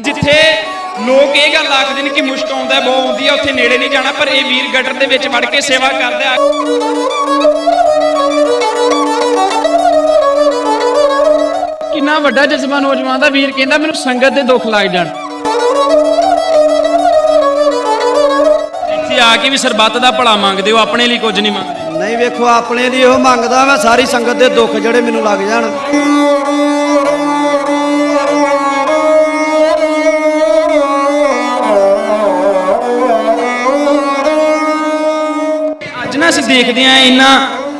ਜਿੱਥੇ ਲੋਕ ਇਹ ਗੱਲ ਆਖਦੇ ਨੇ ਕਿ ਮੁਸ਼ਕ ਆਉਂਦਾ ਹੈ, ਆਉਂਦੀ ਹੈ ਉੱਥੇ ਨੇੜੇ ਨਹੀਂ ਜਾਣਾ ਪਰ ਇਹ ਵੀਰ ਗਟਰ ਦੇ ਵਿੱਚ ਵੜ ਕੇ ਸੇਵਾ ਕਰਦਾ ਕਿੰਨਾ ਵੱਡਾ ਜਜ਼ਬਾ ਨੌਜਵਾਨ ਦਾ ਵੀਰ ਕਹਿੰਦਾ ਮੈਨੂੰ ਸੰਗਤ ਦੇ ਦੁੱਖ ਲੱਗ ਜਾਣ। ਇੱਥੇ ਆ ਕੇ ਵੀ ਸਰਬੱਤ ਦਾ ਭਲਾ ਮੰਗਦੇ ਹੋ ਆਪਣੇ ਲਈ ਕੁਝ ਨਹੀਂ ਮੰਗਦੇ। ਨਹੀਂ ਵੇਖੋ ਆਪਣੇ ਲਈ ਉਹ ਮੰਗਦਾ ਮੈਂ ਸਾਰੀ ਸੰਗਤ ਦੇ ਦੁੱਖ ਜਿਹੜੇ ਮੈਨੂੰ ਲੱਗ ਜਾਣ। ਨਾ ਅਸੀਂ ਦੇਖਦੇ ਆਂ ਇੰਨਾ,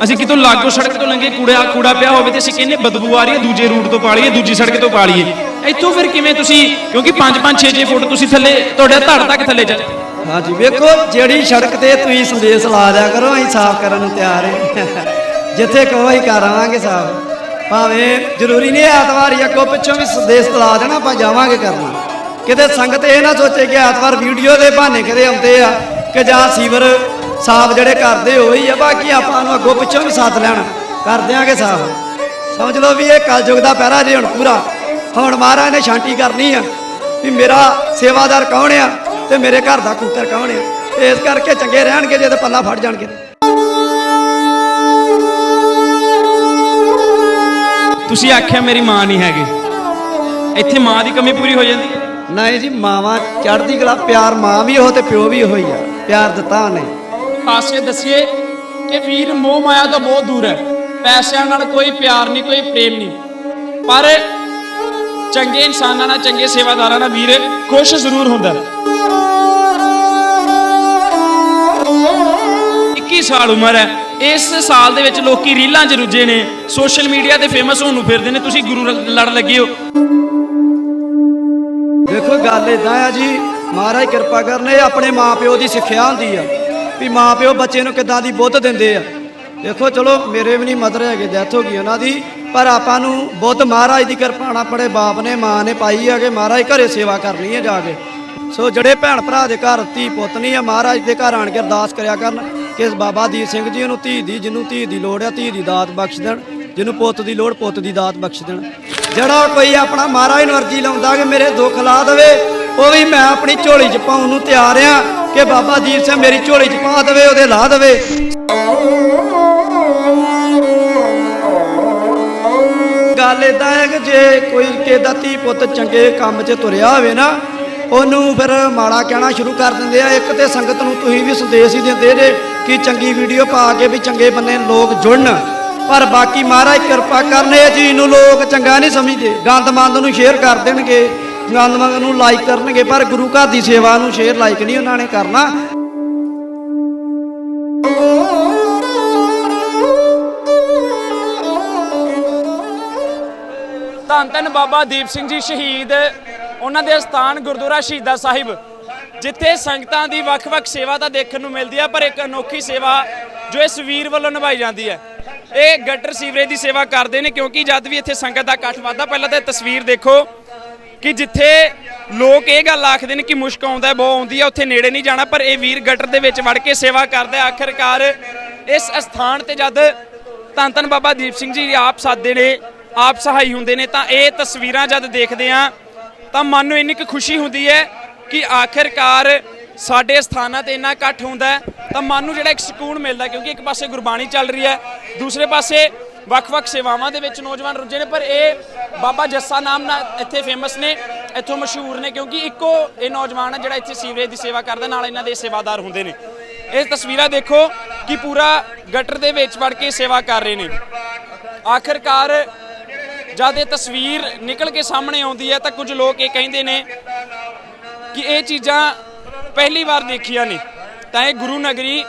ਅਸੀਂ ਕਿਤੋਂ ਲਾਗੋ ਸੜਕ ਤੋਂ ਲੰਘੇ, ਕੂੜਾ ਕੂੜਾ ਪਿਆ ਹੋਵੇ ਤੇ ਅਸੀਂ ਕਹਿੰਦੇ ਬਦਬੂ ਆ ਰਹੀ ਹੈ, ਦੂਜੇ ਰੂਟ ਤੋਂ ਪਾਲੀਏ, ਦੂਜੀ ਸੜਕ ਤੋਂ ਪਾਲੀਏ। ਇੱਥੋਂ ਫਿਰ ਕਿਵੇਂ ਤੁਸੀਂ, ਕਿਉਂਕਿ 5 5 6 6 ਫੁੱਟ ਤੁਸੀਂ ਥੱਲੇ, ਤੁਹਾਡੇ ਧੜ ਤੱਕ ਥੱਲੇ ਚੱਲ ਹਾਂਜੀ, ਵੇਖੋ, ਜਿਹੜੀ ਸੜਕ ਤੇ ਤੁਸੀਂ ਸੰਦੇਸ਼ ਲਾ ਦਿਆ ਕਰੋ, ਅਸੀਂ ਸਾਫ਼ ਕਰਨ ਨੂੰ ਤਿਆਰ ਹਾਂ ਜਿੱਥੇ ਕਹੋ, ਅਸੀਂ ਕਰ ਆਵਾਂਗੇ ਸਾਫ਼। ਭਾਵੇਂ ਜ਼ਰੂਰੀ ਨਹੀਂ ਐਤਵਾਰ ਹੀ ਅੱਗੋਂ ਪਿੱਛੋਂ ਵੀ ਸੰਦੇਸ਼ ਲਾ ਦੇਣਾ, ਆਪਾਂ ਜਾਵਾਂਗੇ ਕਰਨਾ। ਕਿਤੇ ਸੰਗਤ ਇਹ ਨਾ ਸੋਚੇ ਕਿ ਐਤਵਾਰ ਵੀਡੀਓ ਦੇ ਬਹਾਨੇ ਕਰੇ ਆਉਂਦੇ ਆ, ਕਿ ਜਾਂ ਸੀਵਰ ਸਾਫ਼ ਜਿਹੜੇ ਕਰਦੇ ਹੋਈ ਆ ਬਾਕੀ ਆਪਾਂ ਨੂੰ ਅੱਗੋਂ ਪਿੱਛੋਂ ਵੀ ਸਾਥ ਲੈਣ। ਕਰ ਦਿਆਂਗੇ ਸਾਫ਼। ਸਮਝ ਲਓ ਵੀ ਇਹ ਕਲਯੁਗ ਦਾ ਪਹਿਰਾ ਜੇ ਹੁਣ ਪੂਰਾ। ਹੁਣ ਮਹਾਰਾਜ ਨੇ ਸ਼ਾਂਤੀ ਕਰਨੀ ਆ ਵੀ ਮੇਰਾ ਸੇਵਾਦਾਰ ਕੌਣ ਆ ਤੇ ਮੇਰੇ ਘਰ ਦਾ ਕੂਤਰ ਕੌਣ ਆ। ਇਸ ਕਰਕੇ ਚੰਗੇ ਰਹਿਣਗੇ ਜੇ ਤੇ ਪੱਲਾ ਫੜ ਜਾਣਗੇ। ਤੁਸੀਂ ਆਖਿਆ ਮੇਰੀ ਮਾਂ ਨਹੀਂ ਹੈਗੀ। ਇੱਥੇ ਮਾਂ ਦੀ ਕਮੀ ਪੂਰੀ ਹੋ ਜਾਂਦੀ ਹੈ। ਨਹੀਂ ਜੀ ਮਾਵਾ ਚੜ੍ਹਦੀ ਕਲਾ ਪਿਆਰ ਮਾਂ ਵੀ ਉਹ ਤੇ ਪਿਓ ਵੀ ਉਹੀ ਆ। ਪਿਆਰ ਦਿੱਤਾ ਉਹਨੇ। ਖਾਸੀਅਤ ਦੱਸੀਏ ਕਿ ਵੀਰ ਮੋਹ ਮਾਇਆ ਤੋਂ ਬਹੁਤ ਦੂਰ ਹੈ। ਪੈਸਿਆਂ ਨਾਲ ਕੋਈ ਪਿਆਰ ਨਹੀਂ, ਕੋਈ ਪ੍ਰੇਮ ਨਹੀਂ। ਪਰ ਚੰਗੇ ਇਨਸਾਨਾਂ ਨਾਲ, ਚੰਗੇ ਸੇਵਾਦਾਰਾਂ ਨਾਲ ਵੀਰ ਖੁਸ਼ ਜ਼ਰੂਰ ਹੁੰਦਾ। ਹੈ 21 ਸਾਲ ਉਮਰ ਹੈ। ਇਸ ਸਾਲ ਦੇ ਵਿੱਚ ਲੋਕੀ ਰੀਲਾਂ 'ਚ ਰੁੱਝੇ ਨੇ। ਸੋਸ਼ਲ ਮੀਡੀਆ ਤੇ ਫੇਮਸ ਹੋਣ ਨੂੰ ਫਿਰਦੇ ਨੇ। ਤੁਸੀਂ ਗੁਰੂ ਲ- ਲੜ ਲੱਗੇ ਹੋ। ਦੇਖੋ, ਗੱਲ ਇਦਾਂ ਆ ਜੀ। ਮਹਾਰਾਜ ਕਿਰਪਾ ਕਰਨੇ ਇਹ ਆਪਣੇ ਮਾਪਿਓ ਦੀ ਸਿੱਖਿਆ ਹੁੰਦੀ ਆ। ਵੀ ਮਾਪਿਓ ਬੱਚੇ ਨੂੰ ਕਿੱਦਾਂ ਦੀ ਬੁੱਧ ਦਿੰਦੇ ਆ। ਦੇਖੋ, ਚਲੋ, ਮੇਰੇ ਵੀ ਨਹੀਂ ਮਦਰ ਹੈਗੇ ਡੈਥ ਹੋ ਗਈ ਉਹਨਾਂ ਦੀ, ਪਰ ਆਪਾਂ ਨੂੰ ਬੁੱਧ ਮਹਾਰਾਜ ਦੀ ਕਿਰਪਾ ਨਾਲ ਆਪਣੇ ਬਾਪ ਨੇ, ਮਾਂ ਨੇ ਪਾਈ ਆ ਕਿ ਮਹਾਰਾਜ ਘਰੇ ਸੇਵਾ ਕਰਨੀ ਹੈ ਜਾ ਕੇ। ਸੋ ਜਿਹੜੇ ਭੈਣ ਭਰਾ ਦੇ ਘਰ ਧੀ ਪੁੱਤ ਨਹੀਂ ਆ, ਮਹਾਰਾਜ ਦੇ ਘਰ ਆਣ ਕੇ ਅਰਦਾਸ ਕਰਿਆ ਕਰਨ ਕਿ ਬਾਬਾ ਦੀਪ ਸਿੰਘ ਜੀ ਨੂੰ ਧੀ ਦੀ, ਜਿਹਨੂੰ ਧੀ ਦੀ ਲੋੜ ਆ, ਧੀ ਦੀ ਦਾਤ ਬਖਸ਼ ਦੇਣ, ਜਿਹਨੂੰ ਪੁੱਤ ਦੀ ਲੋੜ, ਪੁੱਤ ਦੀ ਦਾਤ ਬਖਸ਼ ਦੇਣ। ਜਿਹੜਾ ਕੋਈ ਆਪਣਾ ਮਹਾਰਾਜ ਨੂੰ ਅਰਜੀ ਲਾਉਂਦਾ ਕਿ ਮੇਰੇ ਦੁੱਖ ਲਾ ਦੇਵੇ, ਉਹ ਵੀ ਮੈਂ ਆਪਣੀ ਝੋਲੀ 'ਚ ਪਾਉਣ ਨੂੰ ਤਿਆਰ ਆ। ਕਿ ਬਾਬਾ ਦੀਪ ਸਿੰਘ ਮੇਰੀ ਝੋਲੀ 'ਚ ਪਾ ਦੇਵੇ, ਉਹਦੇ ਲਾ ਦੇਵੇ। ਗੱਲ ਇਦਾਂ ਹੈ ਕਿ ਜੇ ਕੋਈ ਕਿਸੇ ਦਾ ਧੀ ਪੁੱਤ ਚੰਗੇ ਕੰਮ 'ਚ ਤੁਰਿਆ ਹੋਵੇ ਨਾ, ਉਹਨੂੰ ਫਿਰ ਮਾੜਾ ਕਹਿਣਾ ਸ਼ੁਰੂ ਕਰ ਦਿੰਦੇ ਆ। ਇੱਕ ਤੇ ਸੰਗਤ ਨੂੰ ਤੁਸੀਂ ਵੀ ਸੰਦੇਸ਼ ਹੀ ਦਿੰਦੇ ਜੇ ਕਿ ਚੰਗੀ ਵੀਡੀਓ ਪਾ ਕੇ ਵੀ ਚੰਗੇ ਬੰਦੇ ਲੋਕ ਜੁੜਨ। ਪਰ ਬਾਕੀ ਮਹਾਰਾਜ ਕਿਰਪਾ ਕਰਨੇ ਜੀ ਚੀਜ਼ ਨੂੰ ਲੋਕ ਚੰਗਾ ਨਹੀਂ ਸਮਝਦੇ। ਗੰਦ ਮੰਦ ਨੂੰ ਸ਼ੇਅਰ ਕਰ ਦੇਣਗੇ। ਗੰਦਮੰਦ ਨੂੰ ਲਾਈਕ ਕਰਨਗੇ, ਪਰ ਗੁਰੂ ਘਰ ਦੀ ਸੇਵਾ ਨੂੰ ਸ਼ੇਅਰ ਲਾਈਕ ਨਹੀਂ ਉਹਨਾਂ ਨੇ ਕਰਨਾ। ਧੰਨ ਧੰਨ ਬਾਬਾ ਦੀਪ ਸਿੰਘ ਜੀ ਸ਼ਹੀਦ, ਉਹਨਾਂ ਦੇ ਸਥਾਨ ਗੁਰਦੁਆਰਾ ਸ਼ਹੀਦਾ ਸਾਹਿਬ, ਜਿੱਥੇ ਸੰਗਤਾਂ ਦੀ ਵੱਖ-ਵੱਖ ਸੇਵਾ ਤਾਂ ਦੇਖਣ ਨੂੰ ਮਿਲਦੀ ਹੈ ਪਰ ਇੱਕ ਅਨੋਖੀ ਸੇਵਾ ਜੋ ਇਸ ਵੀਰ ਵੱਲੋਂ ਨਿਭਾਈ ਜਾਂਦੀ ਹੈ। ਇਹ ਗਟਰ ਸੀਵਰੇਜ ਦੀ ਸੇਵਾ ਕਰਦੇ ਨੇ, ਕਿਉਂਕਿ ਜਦ ਵੀ ਇੱਥੇ ਸੰਗਤ ਦਾ ਇਕੱਠ ਵੱਧਦਾ, ਪਹਿਲਾਂ ਤਾਂ ਤਸਵੀਰ ਦੇਖੋ। ਕਿ ਜਿੱਥੇ ਲੋਕ ਇਹ ਗੱਲ ਆਖਦੇ ਨੇ ਕਿ ਮੁਸ਼ਕ ਆਉਂਦਾ ਬਹੁਤ ਆਉਂਦੀ ਹੈ, ਉੱਥੇ ਨੇੜੇ ਨਹੀਂ ਜਾਣਾ, ਪਰ ਇਹ ਵੀਰ ਗਟਰ ਦੇ ਵਿੱਚ ਵੜ ਕੇ ਸੇਵਾ ਕਰਦਾ ਹੈ। ਆਖਰਕਾਰ ਇਸ ਅਸਥਾਨ ਤੇ ਜਦ ਧੰਨ ਧੰਨ ਬਾਬਾ ਦੀਪ ਸਿੰਘ ਜੀ ਆਪ ਸਾਦੇ ਨੇ, ਆਪ ਸਹਾਈ ਹੁੰਦੇ ਨੇ, ਤਾਂ ਇਹ ਤਸਵੀਰਾਂ ਜਦ ਦੇਖਦੇ ਆ ਤਾਂ ਮਨ ਨੂੰ ਇੰਨੀ ਕੁ ਖੁਸ਼ੀ ਹੁੰਦੀ ਹੈ ਕਿ ਆਖਰਕਾਰ ਸਾਡੇ ਸਥਾਨਾਂ ਤੇ ਇੰਨਾ ਇਕੱਠ ਹੁੰਦਾ ਤਾਂ ਮਨ ਨੂੰ ਜਿਹੜਾ ਇੱਕ ਸਕੂਨ ਮਿਲਦਾ ਕਿਉਂਕਿ ਇੱਕ ਪਾਸੇ ਗੁਰਬਾਣੀ ਚੱਲ ਰਹੀ ਹੈ, ਦੂਸਰੇ ਪਾਸੇ ਵੱਖ-ਵੱਖ ਸੇਵਾਵਾਂ ਦੇ ਵਿੱਚ ਨੌਜਵਾਨ ਰੁੱਝੇ ਨੇ, ਪਰ ਇਹ ਬਾਬਾ ਜੱਸਾ ਨਾਮ ਨਾਲ ਇੱਥੇ ਫੇਮਸ ਨੇ, ਇੱਥੋਂ ਮਸ਼ਹੂਰ ਨੇ, ਕਿਉਂਕਿ ਇੱਕੋ ਇਹ ਨੌਜਵਾਨ ਹੈ ਜਿਹੜਾ ਇੱਥੇ ਸੀਵਰੇਜ ਦੀ ਸੇਵਾ ਕਰਦਾ, ਨਾਲ ਇਹਨਾਂ ਦੇ ਸੇਵਾਦਾਰ ਹੁੰਦੇ ਨੇ। ਇਹ ਤਸਵੀਰਾਂ ਦੇਖੋ ਕਿ ਪੂਰਾ ਗਟਰ ਦੇ ਵਿੱਚ ਵੜ ਕੇ ਸੇਵਾ ਕਰ ਰਹੇ ਨੇ। ਆਖਰਕਾਰ ਜਦ ਇਹ ਤਸਵੀਰ ਨਿਕਲ ਕੇ ਸਾਹਮਣੇ ਆਉਂਦੀ ਹੈ, ਤਾਂ ਕੁਝ ਲੋਕ ਇਹ ਕਹਿੰਦੇ ਨੇ ਕਿ ਇਹ ਚੀਜ਼ਾਂ ਪਹਿਲੀ ਵਾਰ ਦੇਖੀਆਂ ਨੇ। ਤਾਂ ਇਹ ਗੁਰੂ ਨਗਰੀ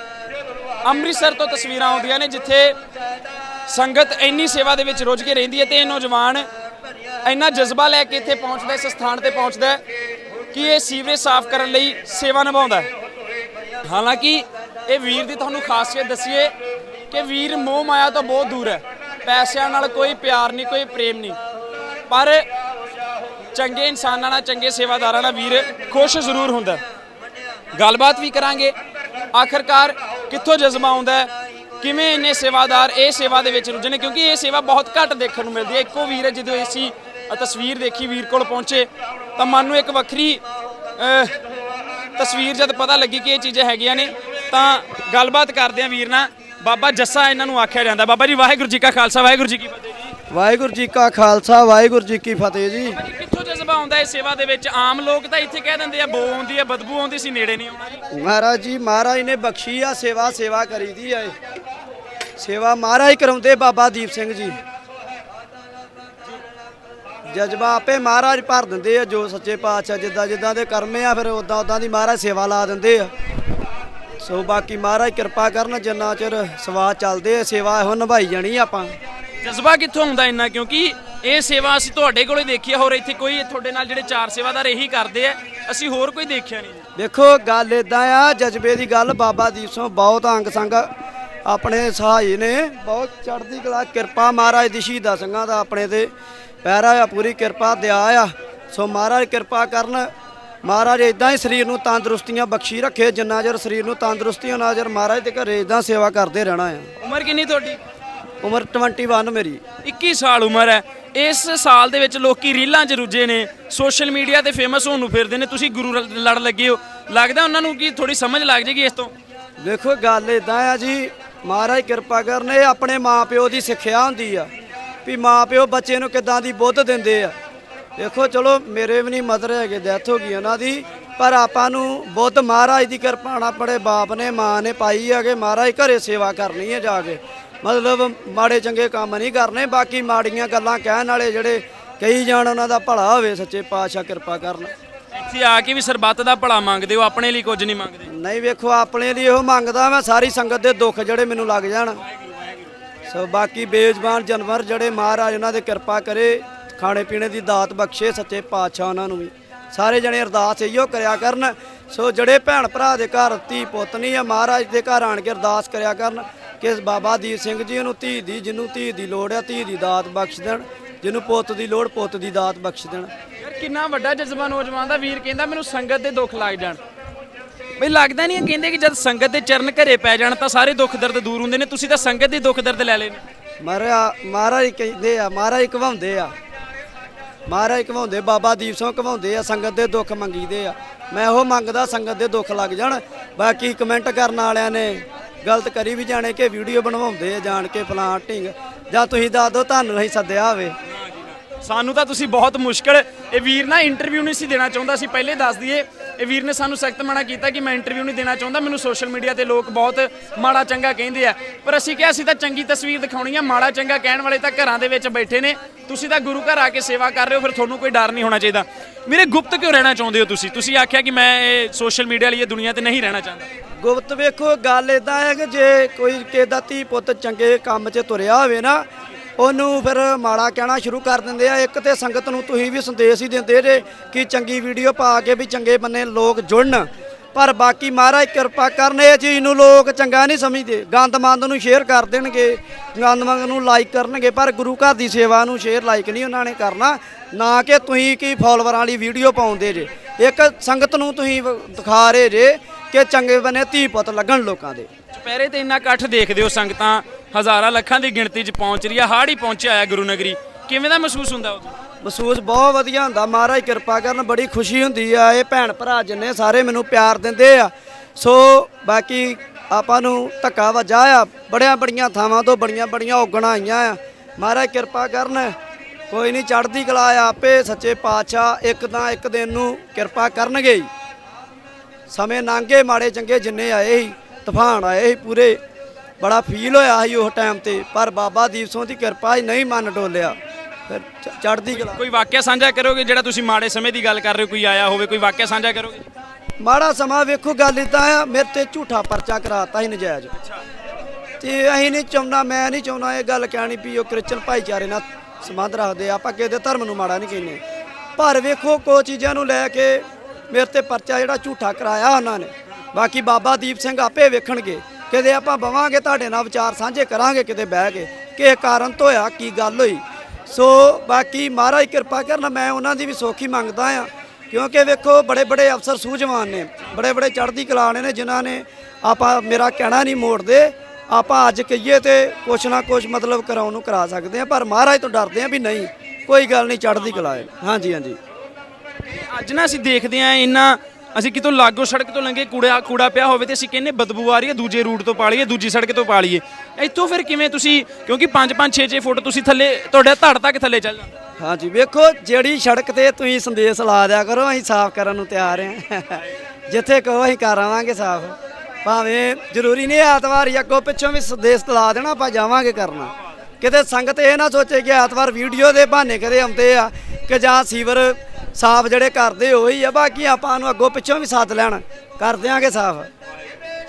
ਅੰਮ੍ਰਿਤਸਰ ਤੋਂ ਤਸਵੀਰਾਂ ਆਉਂਦੀਆਂ ਨੇ, ਜਿੱਥੇ ਸੰਗਤ ਇੰਨੀ ਸੇਵਾ ਦੇ ਵਿੱਚ ਰੁੱਝ ਕੇ ਰਹਿੰਦੀ ਹੈ ਤੇ ਇਹ ਨੌਜਵਾਨ ਇੰਨਾ ਜਜ਼ਬਾ ਲੈ ਕੇ ਇੱਥੇ ਪਹੁੰਚਦਾ, ਇਸ ਸਥਾਨ ਤੇ ਪਹੁੰਚਦਾ ਕਿ ਇਹ ਸੀਵਰੇਜ ਸਾਫ਼ ਕਰਨ ਲਈ ਸੇਵਾ ਨਿਭਾਉਂਦਾ ਹਾਲਾਂਕਿ ਇਹ ਵੀਰ ਦੀ ਤੁਹਾਨੂੰ ਖਾਸੀਅਤ ਦੱਸੀਏ ਕਿ ਵੀਰ ਮੋਹ ਮਾਇਆ ਤੋਂ ਬਹੁਤ ਦੂਰ ਹੈ। ਪੈਸਿਆਂ ਨਾਲ ਕੋਈ ਪਿਆਰ ਨਹੀਂ, ਕੋਈ ਪ੍ਰੇਮ ਨਹੀਂ। ਪਰ ਚੰਗੇ ਇਨਸਾਨਾਂ ਨਾਲ, ਚੰਗੇ ਸੇਵਾਦਾਰਾਂ ਨਾਲ ਵੀਰ ਖੁਸ਼ ਜ਼ਰੂਰ ਹੁੰਦਾ ਗੱਲਬਾਤ ਵੀ ਕਰਾਂਗੇ। ਆਖਰਕਾਰ ਕਿੱਥੋਂ ਜਜ਼ਬਾ ਆਉਂਦਾ ਹੈ? ਕਿਵੇਂ ਇੰਨੇ ਸੇਵਾਦਾਰ ਇਹ ਸੇਵਾ ਦੇ ਵਿੱਚ ਰੁੱਝੇ ਨੇ? ਕਿਉਂਕਿ ਇਹ ਸੇਵਾ ਬਹੁਤ ਘੱਟ ਦੇਖਣ ਨੂੰ ਮਿਲਦੀ ਹੈ। ਇੱਕੋ ਵੀਰ ਹੈ, ਜਦੋਂ ਅਸੀਂ ਤਸਵੀਰ ਦੇਖੀ, ਵੀਰ ਕੋਲ ਪਹੁੰਚੇ, ਤਾਂ ਮਨ ਨੂੰ ਇੱਕ ਵੱਖਰੀ ਤਸਵੀਰ ਜਦ ਪਤਾ ਲੱਗੀ ਕਿ ਇਹ ਚੀਜ਼ਾਂ ਹੈਗੀਆਂ ਨੇ, ਤਾਂ ਗੱਲਬਾਤ ਕਰਦੇ ਆ ਵੀਰ ਨਾਲ। ਬਾਬਾ ਜੱਸਾ ਇਹਨਾਂ ਨੂੰ ਆਖਿਆ ਜਾਂਦਾ। ਬਾਬਾ ਜੀ, ਵਾਹਿਗੁਰੂ ਜੀ ਕਾ ਖਾਲਸਾ, ਵਾਹਿਗੁਰੂ ਜੀ ਕੀ ਫਤਿਹ ਜੀ। ਵਾਹਿਗੁਰੂ ਜੀ ਕਾ ਖਾਲਸਾ, ਵਾਹਿਗੁਰੂ ਜੀ ਕੀ ਫਤਿਹ ਜੀ। ਜਜ਼ਬਾ ਆਉਂਦਾ ਹੈ ਸੇਵਾ ਦੇ ਵਿੱਚ ਆਮ ਲੋਕ ਤਾਂ ਇੱਥੇ ਕਹਿ ਦਿੰਦੇ ਆ ਬੋ ਆਉਂਦੀ ਹੈ ਬਦਬੂ ਆਉਂਦੀ ਸੀ ਨੇੜੇ ਨਹੀਂ ਆਉਣਾ ਜੀ। ਮਹਾਰਾਜ ਜੀ ਮਹਾਰਾਜ ਨੇ ਬਖਸ਼ੀ ਆ ਸੇਵਾ ਸੇਵਾ ਕਰੀਦੀ ਆ ਇਹ। ਸੇਵਾ ਮਹਾਰਾਜ ਕਰਾਉਂਦੇ ਬਾਬਾ ਦੀਪ ਸਿੰਘ ਜੀ। ਜਜ਼ਬਾ ਆਪੇ ਮਹਾਰਾਜ ਭਰ ਦਿੰਦੇ ਆ ਜੋ ਸੱਚੇ ਪਾਤਸ਼ਾਹ ਜਿੱਦਾਂ ਜਿੱਦਾਂ ਦੇ ਕਰਮ ਆ ਫਿਰ ਉਦਾਂ ਉਦਾਂ ਦੀ ਮਹਾਰਾਜ ਸੇਵਾ ਲਾ ਦਿੰਦੇ ਆ। ਸੋ ਬਾਕੀ ਮਹਾਰਾਜ ਕਿਰਪਾ ਕਰਨ ਜਿੰਨਾ ਚਿਰ ਸਵਾਦ ਚੱਲਦੇ ਆ ਸੇਵਾ ਇਹੋ ਨਿਭਾਈ ਜਾਣੀ ਆਪਾਂ। ਜਜ਼ਬਾ ਕਿੱਥੋਂ ਆਉਂਦਾ ਇੰਨਾ? ਕਿਉਂਕਿ ਇਹ ਸੇਵਾ ਅਸੀਂ ਤੁਹਾਡੇ ਕੋਲੇ ਦੇਖੀ ਆ ਹੋਰ ਇੱਥੇ ਕੋਈ ਤੁਹਾਡੇ ਨਾਲ ਜਿਹੜੇ ਚਾਰ ਸੇਵਾਦਾਰ ਇਹੀ ਕਰਦੇ ਆ ਅਸੀਂ ਹੋਰ ਕੋਈ ਦੇਖਿਆ ਨਹੀਂ ਦੇਖੋ ਗੱਲ ਇਦਾਂ ਆ ਜਜ਼ਬੇ ਦੀ ਗੱਲ ਬਾਬਾ ਦੀਪ ਸਿੰਘ ਬਹੁਤ ਅੰਗ ਸੰਗ ਆਪਣੇ ਸਹਾਈ ਨੇ ਬਹੁਤ ਚੜ੍ਹਦੀ ਕਲਾ ਕਿਰਪਾ ਮਹਾਰਾਜ ਦੀ ਸ਼ਹੀਦਾਂ ਸਿੰਘਾਂ ਦਾ ਆਪਣੇ ਤੇ ਪੈਰਾ ਆ ਪੂਰੀ ਕਿਰਪਾ ਦਿਆ ਆ। ਸੋ ਮਹਾਰਾਜ ਕਿਰਪਾ ਕਰਨ ਮਹਾਰਾਜ ਇਦਾਂ ਹੀ ਸਰੀਰ ਨੂੰ ਤੰਦਰੁਸਤੀਆਂ ਬਖਸ਼ੀ ਰੱਖੇ ਜਿੰਨਾ ਚਿਰ ਸਰੀਰ ਨੂੰ ਤੰਦਰੁਸਤੀ ਉਹਨਾਂ ਚਿਰ ਮਹਾਰਾਜ ਦੇ ਘਰੇ ਇਦਾਂ ਸੇਵਾ ਕਰਦੇ ਰਹਿਣਾ ਆ। ਉਮਰ ਕਿੰਨੀ ਤੁਹਾਡੀ? ਉਮਰ 21 ਮੇਰੀ। 21 ਸਾਲ ਉਮਰ ਹੈ। ਇਸ ਸਾਲ ਦੇ ਵਿੱਚ ਲੋਕੀ ਰੀਲਾਂ 'ਚ ਰੁੱਝੇ ਨੇ। ਸੋਸ਼ਲ ਮੀਡੀਆ ਤੇ ਫੇਮਸ ਹੋਣ ਨੂੰ ਫਿਰਦੇ ਨੇ। ਤੁਸੀਂ ਗੁਰੂ ਲੜ ਲੱਗੇ ਹੋ। ਲੱਗਦਾ ਉਹਨਾਂ ਨੂੰ ਕਿ ਥੋੜੀ ਸਮਝ ਲੱਗ ਜੇਗੀ ਇਸ ਤੋਂ? ਵੇਖੋ ਗੱਲ ਇਦਾਂ ਆ ਜੀ ਮਹਾਰਾਜ ਕਿਰਪਾ ਕਰਨ ਇਹ ਆਪਣੇ ਮਾਪਿਓ ਦੀ ਸਿੱਖਿਆ ਹੁੰਦੀ ਆ। ਵੀ ਮਾਪਿਓ ਬੱਚੇ ਨੂੰ ਕਿਦਾਂ ਦੀ ਬੁੱਧ ਦਿੰਦੇ ਆ। ਦੇਖੋ ਚਲੋ ਮੇਰੇ ਵੀ ਨਹੀਂ ਮਦਰ ਹੈਗੇ ਡੈਥ ਹੋ ਗਈ ਉਹਨਾਂ ਦੀ। ਪਰ ਆਪਾਂ ਨੂੰ ਬੁੱਧ ਮਹਾਰਾਜ ਦੀ ਕਿਰਪਾ ਨਾਲ ਆਪਣੇ ਬਾਪ ਨੇ ਮਾਂ ਨੇ ਪਾਈ ਆ ਕਿ ਮਹਾਰਾਜ ਘਰੇ ਸੇਵਾ ਕਰਨੀ ਹੈ ਜਾ ਕੇ। ਮਤਲਬ ਮਾੜੇ ਚੰਗੇ ਕੰਮ ਨਹੀਂ ਕਰਨੇ ਬਾਕੀ ਮਾੜੀਆਂ ਗੱਲਾਂ ਕਹਿਣ ਵਾਲੇ ਜਿਹੜੇ ਕਈ ਜਾਣ ਉਹਨਾਂ ਦਾ ਭਲਾ ਹੋਵੇ ਸੱਚੇ ਪਾਤਸ਼ਾਹ ਕਿਰਪਾ ਕਰਨ। ਇੱਥੇ ਆ ਕੇ ਵੀ ਸਰਬੱਤ ਦਾ ਭਲਾ ਮੰਗਦੇ ਹੋ ਆਪਣੇ ਲਈ ਕੁਝ ਨਹੀਂ ਮੰਗਦੇ? ਨਹੀਂ ਵੇਖੋ ਆਪਣੇ ਲਈ ਇਹੋ ਮੰਗਦਾ ਮੈਂ ਸਾਰੀ ਸੰਗਤ ਦੇ ਦੁੱਖ ਜਿਹੜੇ ਮੈਨੂੰ ਲੱਗ ਜਾਣ। ਸੋ ਬਾਕੀ ਬੇਜ਼ਬਾਨ ਜਾਨਵਰ ਜਿਹੜੇ ਮਹਾਰਾਜ ਉਹਨਾਂ ਦੇ ਕਿਰਪਾ ਕਰੇ ਖਾਣੇ ਪੀਣੇ ਦੀ ਦਾਤ ਬਖਸ਼ੇ ਸੱਚੇ ਪਾਤਸ਼ਾਹ ਉਹਨਾਂ ਨੂੰ ਵੀ। ਸਾਰੇ ਜਣੇ ਅਰਦਾਸ ਇਹੀਓ ਕਰਿਆ ਕਰਨ। ਸੋ ਜਿਹੜੇ ਭੈਣ ਭਰਾ ਦੇ ਘਰ ਧੀ ਪੁੱਤ ਨਹੀਂ ਆ ਮਹਾਰਾਜ ਦੇ ਘਰ ਆਣ ਕੇ ਅਰਦਾਸ ਕਰਿਆ ਕਰਨ। ਕਿ ਬਾਬਾ ਦੀਪ ਸਿੰਘ ਜੀ ਨੂੰ ਧੀ ਦੀ ਜਿਹਨੂੰ ਧੀ ਦੀ ਲੋੜ ਆ ਧੀ ਦੀ ਦਾਤ ਬਖਸ਼ ਦੇਣ ਜਿਹਨੂੰ ਪੁੱਤ ਦੀ ਲੋੜ ਪੁੱਤ ਦੀ ਦਾਤ ਬਖਸ਼ ਦੇਣ। ਯਾਰ ਕਿੰਨਾ ਵੱਡਾ ਜਜ਼ਬਾ ਨੌਜਵਾਨ ਦਾ ਵੀਰ ਕਹਿੰਦਾ ਮੈਨੂੰ ਸੰਗਤ ਦੇ ਦੁੱਖ ਲੱਗ ਜਾਣ। ਬਈ ਲੱਗਦਾ ਨਹੀਂ ਹੈ ਕਹਿੰਦੇ ਕਿ ਜਦ ਸੰਗਤ ਦੇ ਚਰਨ ਘਰੇ ਪੈ ਜਾਣ ਤਾਂ ਸਾਰੇ ਦੁੱਖ ਦਰਦ ਦੂਰ ਹੁੰਦੇ ਨੇ ਤੁਸੀਂ ਤਾਂ ਸੰਗਤ ਦੇ ਦੁੱਖ ਦਰਦ ਲੈ ਲਏ ਨੇ ਮਹਾਰਾ ਮਹਾਰਾਜ ਕਹਿੰਦੇ ਆ ਮਹਾਰਾਜ ਕਵਾਉਂਦੇ ਆ। ਮਹਾਰਾਜ ਕਵਾਉਂਦੇ ਬਾਬਾ ਦੀਪ ਸਿੰਘ ਕਵਾਉਂਦੇ ਆ ਸੰਗਤ ਦੇ ਦੁੱਖ ਮੰਗੀਦੇ ਆ। ਮੈਂ ਉਹ ਮੰਗਦਾ ਸੰਗਤ ਦੇ ਦੁੱਖ ਲੱਗ ਜਾਣ। ਬਾਕੀ ਕਮੈਂਟ ਕਰਨ ਵਾਲਿਆਂ ਨੇ ਗਲਤ ਕਰੀ ਵੀ ਜਾਣੇ ਕਿ ਵੀਡੀਓ ਬਣਵਾਉਂਦੇ ਆ, ਜਾਣ ਕੇ ਫਲਾਂ ਜਾਂ ਤੁਸੀਂ ਦੱਸ ਦਿਓ ਤੁਹਾਨੂੰ ਅਸੀਂ ਸੱਦਿਆ ਹੋਵੇ। ਸਾਨੂੰ ਤਾਂ ਤੁਸੀਂ ਬਹੁਤ ਮੁਸ਼ਕਲ, ਇਹ ਵੀਰ ਨਾ ਇੰਟਰਵਿਊ ਨਹੀਂ ਸੀ ਦੇਣਾ ਚਾਹੁੰਦਾ ਸੀ ਪਹਿਲੇ ਦੱਸ ਦਈਏ। ਇਹ ਵੀਰ ਨੇ ਸਾਨੂੰ ਸਖਤ ਮਨਾ ਕੀਤਾ ਕਿ ਮੈਂ ਇੰਟਰਵਿਊ ਨਹੀਂ ਦੇਣਾ ਚਾਹੁੰਦਾ, ਮੈਨੂੰ ਸੋਸ਼ਲ ਮੀਡੀਆ ਤੇ ਲੋਕ ਬਹੁਤ ਮਾੜਾ ਚੰਗਾ ਕਹਿੰਦੇ ਆ। ਪਰ ਅਸੀਂ ਕਿਹਾ, ਅਸੀਂ ਤਾਂ ਚੰਗੀ ਤਸਵੀਰ ਦਿਖਾਉਣੀ ਆ, ਮਾੜਾ ਚੰਗਾ ਕਹਿਣ ਵਾਲੇ ਤਾਂ ਘਰਾਂ ਦੇ ਵਿੱਚ ਬੈਠੇ ਨੇ। ਤੁਸੀਂ ਤਾਂ ਗੁਰੂ ਘਰ ਆ ਕੇ ਸੇਵਾ ਕਰ ਰਹੇ ਹੋ, ਫਿਰ ਤੁਹਾਨੂੰ ਕੋਈ ਡਰ ਨਹੀਂ ਹੋਣਾ ਚਾਹੀਦਾ। ਮੇਰੇ ਗੁਪਤ ਕਿਉਂ ਰਹਿਣਾ ਚਾਹੁੰਦੇ ਹੋ ਤੁਸੀਂ? ਤੁਸੀਂ ਆਖਿਆ ਕਿ ਮੈਂ ਇਹ ਸੋਸ਼ਲ ਮੀਡੀਆ ਲਈ ਇਹ ਦੁਨੀਆ ਤੇ ਨਹੀਂ ਰਹਿਣਾ ਚਾਹੁੰਦਾ। ਗੁਪਤ ਵੇਖੋ, ਗੱਲ ਇਦਾਂ ਹੈ ਕਿ ਜੇ ਕੋਈ ਕਿਸੇ ਦਾ ਧੀ ਪੁੱਤ ਚੰਗੇ ਕੰਮ 'ਚ ਤੁਰਿਆ ਹੋਵੇ ਨਾ, ਉਹਨੂੰ ਫਿਰ ਮਾੜਾ ਕਹਿਣਾ ਸ਼ੁਰੂ ਕਰ ਦਿੰਦੇ ਆ। ਇੱਕ ਤੇ ਸੰਗਤ ਨੂੰ ਤੁਸੀਂ ਵੀ ਸੰਦੇਸ਼ ਹੀ ਦਿੰਦੇ ਜੇ ਕਿ ਚੰਗੀ ਵੀਡੀਓ ਪਾ ਕੇ ਵੀ ਚੰਗੇ ਬੰਨੇ ਲੋਕ ਜੁੜਨ। ਪਰ ਬਾਕੀ ਮਹਾਰਾਜ ਕਿਰਪਾ ਕਰਨ, ਇਹ ਚੀਜ਼ ਨੂੰ ਲੋਕ ਚੰਗਾ ਨਹੀਂ ਸਮਝਦੇ। ਗੰਦਮੰਦ ਨੂੰ ਸ਼ੇਅਰ ਕਰ ਦੇਣਗੇ ਗੰਦਮੰਦ ਨੂੰ ਲਾਈਕ ਕਰਨਗੇ, ਪਰ ਗੁਰੂ ਘਰ ਦੀ ਸੇਵਾ ਨੂੰ ਸ਼ੇਅਰ ਲਾਈਕ ਨਹੀਂ ਉਹਨਾਂ ਨੇ ਕਰਨਾ। ਨਾ ਕਿ ਤੁਸੀਂ ਕੀ ਫਾਲੋਵਰਾਂ ਵਾਲੀ ਵੀਡੀਓ ਪਾਉਂਦੇ ਜੇ। ਇੱਕ ਸੰਗਤ ਨੂੰ ਤੁਸੀਂ ਵ- ਦਿਖਾ ਰਹੇ ਜੇ ਕਿ ਚੰਗੇ ਬਨੇ ਧੀ ਪੁੱਤ ਲੱਗਣ ਲੋਕਾਂ ਦੇ। ਚੁਪਹਿਰੇ ਤੇ ਇੰਨਾ ਇਕੱਠ ਦੇਖਦੇ ਹੋ ਸੰਗਤਾਂ ਹਜ਼ਾਰਾਂ ਲੱਖਾਂ ਦੀ ਗਿਣਤੀ 'ਚ ਪਹੁੰਚ ਰਹੀ ਆ ਹਾੜੀ ਪਹੁੰਚਿਆ ਆ ਗੁਰੂ ਨਗਰੀ। ਕਿਵੇਂ ਦਾ ਮਹਿਸੂਸ ਹੁੰਦਾ ਉਦੋਂ? ਮਹਿਸੂਸ ਬਹੁਤ ਵਧੀਆ ਹੁੰਦਾ ਮਹਾਰਾਜ ਕਿਰਪਾ ਕਰਨ ਬੜੀ ਖੁਸ਼ੀ ਹੁੰਦੀ ਆ ਇਹ ਭੈਣ ਭਰਾ ਜਿੰਨੇ ਸਾਰੇ ਮੈਨੂੰ ਪਿਆਰ ਦਿੰਦੇ ਆ। ਸੋ ਬਾਕੀ ਆਪਾਂ ਨੂੰ ਧੱਕਾ ਵੱਜਾ ਆ ਬੜਿਆਂ ਬੜੀਆਂ ਥਾਵਾਂ ਤੋਂ ਬੜੀਆਂ ਬੜੀਆਂ ਔਗਣਾਂ ਆਈਆਂ ਆ। ਮਹਾਰਾਜ ਕਿਰਪਾ ਕਰਨ ਕੋਈ ਨਹੀਂ ਚੜ੍ਹਦੀ ਕਲਾ ਆ ਆਪੇ ਸੱਚੇ ਪਾਤਸ਼ਾਹ ਇੱਕ ਤਾਂ ਇੱਕ ਦਿਨ ਨੂੰ ਕਿਰਪਾ ਕਰਨਗੇ ਹੀ। ਸਮੇਂ ਲੰਘੇ ਮਾੜੇ ਚੰਗੇ ਜਿੰਨੇ ਆਏ ਸੀ ਤੂਫਾਨ ਆਏ ਸੀ ਪੂਰੇ ਬੜਾ ਫੀਲ ਹੋਇਆ ਸੀ ਉਸ ਟਾਈਮ ਤੇ ਪਰ ਬਾਬਾ ਦੀਪ ਸਿੰਘ ਦੀ ਕਿਰਪਾ ਹੀ ਨਹੀਂ ਮਨ ਡੋਲਿਆ। ਫਿਰ ਚ- ਚੜ੍ਹਦੀ ਕਲਾ। ਕੋਈ ਵਾਕਿਆ ਸਾਂਝਾ ਕਰੋਗੇ ਜਿਹੜਾ ਤੁਸੀਂ ਮਾੜੇ ਸਮੇਂ ਦੀ ਗੱਲ ਕਰ ਰਹੇ ਹੋ ਕੋਈ ਆਇਆ ਹੋਵੇ ਕੋਈ ਵਾਕਿਆ ਸਾਂਝਾ ਕਰੋਗੇ? ਮਾੜਾ ਸਮਾਂ ਵੇਖੋ ਗੱਲ ਇਦਾਂ ਆ ਮੇਰੇ ਤੇ ਝੂਠਾ ਪਰਚਾ ਕਰਾਤਾ ਸੀ ਨਜਾਇਜ਼। ਤੇ ਅਸੀਂ ਨਹੀਂ ਚਾਹੁੰਦਾ ਮੈਂ ਨਹੀਂ ਚਾਹੁੰਦਾ ਇਹ ਗੱਲ ਕਹਿਣੀ ਵੀ ਉਹ ਕ੍ਰਿਸਚਨ ਭਾਈਚਾਰੇ ਨਾਲ ਸੰਬੰਧ ਰੱਖਦੇ ਆਪਾਂ ਕਿਸੇ ਦੇ ਧਰਮ ਨੂੰ ਮਾੜਾ ਨਹੀਂ ਕਹਿੰਦੇ। ਪਰ ਵੇਖੋ ਕੋ ਚੀਜ਼ਾਂ ਨੂੰ ਲੈ ਕੇ ਮੇਰੇ ਤੇ ਪਰਚਾ ਜਿਹੜਾ ਝੂਠਾ ਕਰਾਇਆ ਉਹਨਾਂ ਨੇ। ਬਾਕੀ ਬਾਬਾ ਦੀਪ ਸਿੰਘ ਆਪੇ ਵੇਖਣਗੇ। ਕਿਤੇ ਆਪਾਂ ਬਵਾਂਗੇ, ਤੁਹਾਡੇ ਨਾਲ ਵਿਚਾਰ ਸਾਂਝੇ ਕਰਾਂਗੇ, ਕਿਤੇ ਬਹਿ ਕੇ। ਕਿ ਕਾਰਨ ਤੋਂ ਹੋਇਆ, ਕੀ ਗੱਲ ਹੋਈ। ਸੋ ਬਾਕੀ ਮਹਾਰਾਜ ਕਿਰਪਾ ਕਰਨ, ਮੈਂ ਉਹਨਾਂ ਦੀ ਵੀ ਸੋਖੀ ਮੰਗਦਾ ਆ ਕਿਉਂਕਿ ਵੇਖੋ ਬੜੇ ਬੜੇ ਅਫਸਰ ਸੂਝਵਾਨ ਨੇ। ਬੜੇ ਬੜੇ ਚੜ੍ਹਦੀ ਕਲਾ ਵਾਲੇ ਨੇ, ਜਿਨ੍ਹਾਂ ਨੇ ਆਪਾਂ ਮੇਰਾ ਕਹਿਣਾ ਨਹੀਂ ਮੋੜਦੇ। ਆਪਾਂ ਅੱਜ ਕਹੀਏ ਤੇ ਕੁਛ ਨਾ ਕੁਛ ਮਤਲਬ ਕਰਾਉਣ ਨੂੰ ਕਰਾ ਸਕਦੇ ਆ ਪਰ ਮਹਾਰਾਜ ਤੋਂ ਡਰਦੇ ਆ ਵੀ ਨਹੀਂ, ਕੋਈ ਗੱਲ ਨਹੀਂ, ਚੜ੍ਹਦੀ ਕਲਾ ਹੈ ਹਾਂਜੀ ਹਾਂਜੀ। ਅੱਜ ਨਾ ਅਸੀਂ ਦੇਖਦੇ ਆਂ ਇੰਨਾ, ਅਸੀਂ ਕਿਤੋਂ ਲਾਗੋ ਸੜਕ ਤੋਂ ਲੰਘੇ, ਕੂੜਾ ਕੂੜਾ ਪਿਆ ਹੋਵੇ ਤੇ ਅਸੀਂ ਕਹਿੰਨੇ ਬਦਬੂ ਆ ਰਹੀ ਹੈ, ਦੂਜੇ ਰੂਟ ਤੋਂ ਪਾ ਲਈਏ ਦੂਜੀ ਸੜਕ ਤੋਂ ਪਾ ਲਈਏ ਇੱਥੋਂ ਫਿਰ ਕਿਵੇਂ ਤੁਸੀਂ, ਕਿਉਂਕਿ 5 5 6 6 ਫੁੱਟ ਤੁਸੀਂ ਥੱਲੇ, ਤੁਹਾਡੇ ਧੜ ਤੱਕ ਥੱਲੇ ਚੱਲ ਜਾਂਦਾ ਹਾਂਜੀ, ਵੇਖੋ ਜਿਹੜੀ ਸੜਕ ਤੇ ਤੁਸੀਂ ਸੰਦੇਸ਼ ਲਾ ਦਿਆ ਕਰੋ, ਅਸੀਂ ਸਾਫ਼ ਕਰਨ ਨੂੰ ਤਿਆਰ ਹਾਂ ਜਿੱਥੇ ਕਹੋ, ਅਸੀਂ ਕਰ ਆਵਾਂਗੇ ਸਾਫ਼। ਭਾਵੇਂ ਜ਼ਰੂਰੀ ਨਹੀਂ ਐਤਵਾਰ ਹੀ ਅੱਗੋਂ ਪਿੱਛੋਂ ਵੀ ਸੰਦੇਸ਼ ਲਾ ਦੇਣਾ, ਆਪਾਂ ਜਾਵਾਂਗੇ ਕਰਨਾ। ਕਿਤੇ ਸੰਗਤ ਇਹ ਨਾ ਸੋਚੇ ਕਿ ਐਤਵਾਰ ਵੀਡੀਓ ਦੇ ਬਹਾਨੇ ਕਦੇ ਆਉਂਦੇ ਆ, ਕਿ ਜਾਂ ਸੀਵਰ ਸਾਫ਼ ਜਿਹੜੇ ਕਰਦੇ ਹੋਈ ਆ ਬਾਕੀ ਆਪਾਂ ਨੂੰ ਅੱਗੋਂ ਪਿੱਛੋਂ ਵੀ ਸਾਥ ਲੈਣ। ਕਰ ਦਿਆਂਗੇ ਸਾਫ਼।